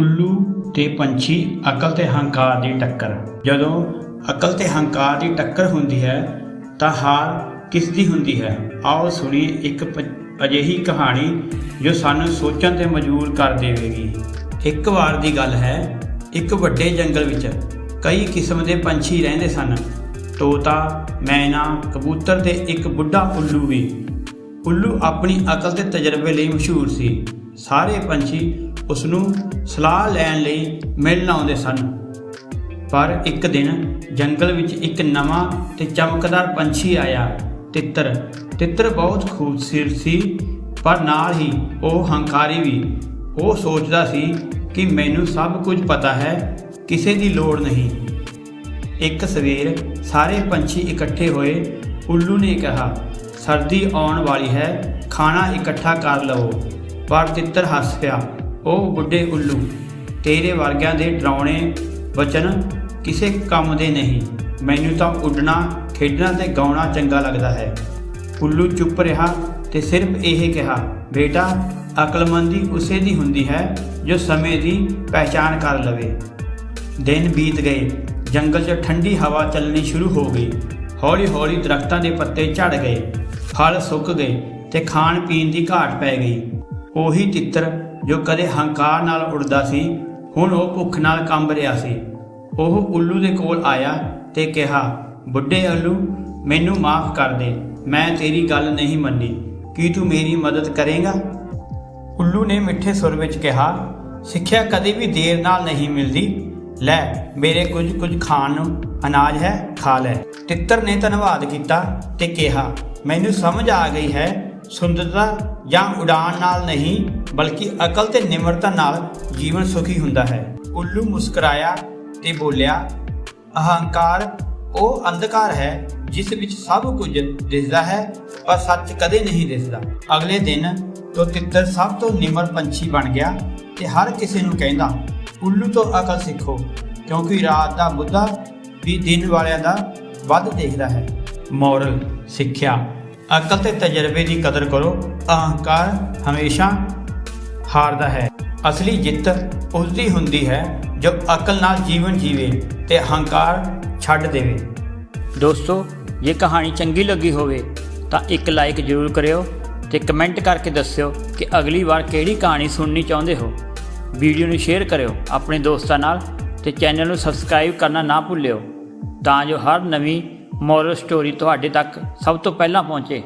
ਉੱਲੂ ਤੇ ਪੰਛੀ ਅਕਲ ਤੇ ਹੰਕਾਰ ਦੀ ਟੱਕਰ। ਜਦੋਂ ਅਕਲ ਤੇ ਹੰਕਾਰ ਦੀ ਟੱਕਰ ਹੁੰਦੀ ਹੈ, ਤਾਂ ਹਾਰ ਕਿਸ ਦੀ ਹੁੰਦੀ ਹੈ? ਆਓ ਸੁਣੀਏ ਇੱਕ ਅਜਿਹੀ ਕਹਾਣੀ ਜੋ ਸਾਨੂੰ ਸੋਚਣ ਤੇ ਮਜਬੂਰ ਕਰ ਦੇਵੇਗੀ। ਇੱਕ ਵਾਰ ਦੀ ਗੱਲ ਹੈ, ਇੱਕ ਵੱਡੇ ਜੰਗਲ ਵਿੱਚ ਕਈ ਕਿਸਮ ਦੇ ਪੰਛੀ ਰਹਿੰਦੇ ਸਨ। ਤੋਤਾ, ਮੈਨਾ, ਕਬੂਤਰ ਤੇ ਇੱਕ ਬੁੱਢਾ ਉੱਲੂ ਵੀ। ਉੱਲੂ ਆਪਣੀ ਅਕਲ ਤੇ ਤਜਰਬੇ ਲਈ ਮਸ਼ਹੂਰ ਸੀ। ਸਾਰੇ ਪੰਛੀ ਉਸ ਨੂੰ ਸਲਾਹ ਲੈਣ ਲਈ ਮਿਲਣ ਆਉਂਦੇ ਸਨ। ਪਰ ਇੱਕ ਦਿਨ ਜੰਗਲ ਵਿੱਚ ਇੱਕ ਨਵਾਂ ਤੇ ਚਮਕਦਾਰ ਪੰਛੀ ਆਇਆ। ਤਿੱਤਰ ਤਿੱਤਰ ਬਹੁਤ ਖੂਬਸੂਰਤ ਸੀ, ਪਰ ਨਾਲ ਹੀ ਉਹ ਹੰਕਾਰੀ ਵੀ। ਉਹ ਸੋਚਦਾ ਸੀ ਕਿ ਮੈਨੂੰ ਸਭ ਕੁਝ ਪਤਾ ਹੈ, ਕਿਸੇ ਦੀ ਲੋੜ ਨਹੀਂ। ਇੱਕ ਸਵੇਰ ਸਾਰੇ ਪੰਛੀ ਇਕੱਠੇ ਹੋਏ, ਉੱਲੂ ਨੇ ਕਿਹਾ, ਸਰਦੀ ਆਉਣ ਵਾਲੀ ਹੈ, ਖਾਣਾ ਇਕੱਠਾ ਕਰ ਲਵੋ। ਪਰ ਤਿੱਤਰ ਹੱਸ ਪਿਆ। ਉਹ ਬੁੱਢੇ ਉੱਲੂ, ਤੇਰੇ ਵਰਗਿਆਂ ਦੇ ਡਰਾਉਣੇ ਵਚਨ ਕਿਸੇ ਕੰਮ ਦੇ ਨਹੀਂ। ਮੈਨੂੰ ਤਾਂ ਉੱਡਣਾ, ਖੇਡਣਾ ਤੇ ਗਾਉਣਾ ਚੰਗਾ ਲੱਗਦਾ ਹੈ। ਉੱਲੂ ਚੁੱਪ ਰਿਹਾ ਤੇ ਸਿਰਫ ਇਹ ਕਿਹਾ, ਬੇਟਾ, ਅਕਲਮੰਦੀ ਉਸੇ ਦੀ ਹੁੰਦੀ ਹੈ ਜੋ ਸਮੇਂ ਦੀ ਪਹਿਚਾਣ ਕਰ ਲਵੇ। ਦਿਨ ਬੀਤ ਗਏ, ਜੰਗਲ 'ਚ ਠੰਡੀ ਹਵਾ ਚੱਲਣੀ ਸ਼ੁਰੂ ਹੋ ਗਈ। ਹੌਲੀ-ਹੌਲੀ ਦਰਖਤਾਂ ਦੇ ਪੱਤੇ ਝੜ ਗਏ, ਫਲ ਸੁੱਕ ਗਏ ਤੇ ਖਾਣ ਪੀਣ ਦੀ ਘਾਟ ਪੈ ਗਈ। ਉਹੀ ਤਿੱਤਰ ਜੋ ਕਦੇ ਹੰਕਾਰ ਨਾਲ ਉੱਡਦਾ ਸੀ, ਹੁਣ ਉਹ ਭੁੱਖ ਨਾਲ ਕੰਬ ਰਿਹਾ ਸੀ। ਉਹ ਉੱਲੂ ਦੇ ਕੋਲ ਆਇਆ ਤੇ ਕਿਹਾ, ਬੁੱਢੇ ਉੱਲੂ, ਮੈਨੂੰ ਮਾਫ ਕਰ ਦੇ, ਮੈਂ ਤੇਰੀ ਗੱਲ ਨਹੀਂ ਮੰਨੀ। ਕੀ ਤੂੰ ਮੇਰੀ ਮਦਦ ਕਰੇਗਾ? ਉੱਲੂ ਨੇ ਮਿੱਠੇ ਸੁਰ ਵਿੱਚ ਕਿਹਾ, ਸਿੱਖਿਆ ਕਦੇ ਵੀ ਦੇਰ ਨਾਲ ਨਹੀਂ ਮਿਲਦੀ। ਲੈ, ਮੇਰੇ ਕੁਝ ਕੁਝ ਖਾਣ ਨੂੰ ਅਨਾਜ ਹੈ, ਖਾ ਲੈ। ਤਿੱਤਰ ਨੇ ਧੰਨਵਾਦ ਕੀਤਾ ਤੇ ਕਿਹਾ, ਮੈਨੂੰ ਸਮਝ ਆ ਗਈ ਹੈ, ਸੁੰਦਰਤਾ ਜਾਂ ਉਡਾਨ ਨਾਲ ਨਹੀਂ ਬਲਕਿ ਅਕਲ ਤੇ ਨਿਮਰਤਾ ਨਾਲ ਜੀਵਨ ਸੁਖੀ ਹੁੰਦਾ ਹੈ। ਉੱਲੂ ਮੁਸਕਰਾਇਆ ਤੇ ਬੋਲਿਆ, ਅਹੰਕਾਰ, ਉਹ ਅੰਧਕਾਰ ਹੈ, ਜਿਸ ਵਿੱਚ ਸਭ ਕੁਝ ਦਿਸਦਾ ਹੈ, ਪਰ ਸੱਚ ਕਦੇ ਨਹੀਂ ਦਿਸਦਾ ਅਗਲੇ ਦਿਨ ਤੋਂ ਤਿੱਤਰ ਸਭ ਤੋਂ ਨਿਮਰ ਪੰਛੀ ਬਣ ਗਿਆ ਤੇ ਹਰ ਕਿਸੇ ਨੂੰ ਕਹਿੰਦਾ, ਉੱਲੂ ਤੋਂ ਅਕਲ ਸਿੱਖੋ, ਕਿਉਂਕਿ ਰਾਤ ਦਾ ਬੁੱਧਾ ਵੀ ਦਿਨ ਵਾਲਿਆਂ ਦਾ ਵੱਧ ਦੇਖਦਾ ਹੈ। ਮੋਰਲ ਸਿੱਖਿਆ, ਅਕਲ ਤੇ ਤਜਰਬੇ ਦੀ ਕਦਰ ਕਰੋ, ਅਹੰਕਾਰ ਹਮੇਸ਼ਾ ਹਾਰਦਾ ਹੈ। ਅਸਲੀ ਜਿੱਤ ਉਸ ਦੀ ਹੁੰਦੀ ਹੈ ਜੋ ਅਕਲ ਨਾਲ ਜੀਵਨ ਜੀਵੇ ਤੇ ਹੰਕਾਰ ਛੱਡ ਦੇਵੇ। ਦੋਸਤੋ, ਜੇ ਕਹਾਣੀ ਚੰਗੀ ਲੱਗੀ ਹੋਵੇ ਤਾਂ ਇੱਕ ਲਾਈਕ ਜ਼ਰੂਰ ਕਰਿਓ ਤੇ ਕਮੈਂਟ ਕਰਕੇ ਦੱਸਿਓ ਕਿ ਅਗਲੀ ਵਾਰ ਕਿਹੜੀ ਕਹਾਣੀ ਸੁਣਨੀ ਚਾਹੁੰਦੇ ਹੋ। ਵੀਡੀਓ ਨੂੰ ਸ਼ੇਅਰ ਕਰਿਓ ਆਪਣੇ ਦੋਸਤਾਂ ਨਾਲ ਤੇ ਚੈਨਲ ਨੂੰ ਸਬਸਕ੍ਰਾਈਬ ਕਰਨਾ ਨਾ ਭੁੱਲਿਓ। ਤਾਂ ਜੋ ਹਰ ਨਵੀਂ ਮੋਰਲ ਸਟੋਰੀ ਤੁਹਾਡੇ ਤੱਕ ਸਭ ਤੋਂ ਪਹਿਲਾਂ ਪਹੁੰਚੇ।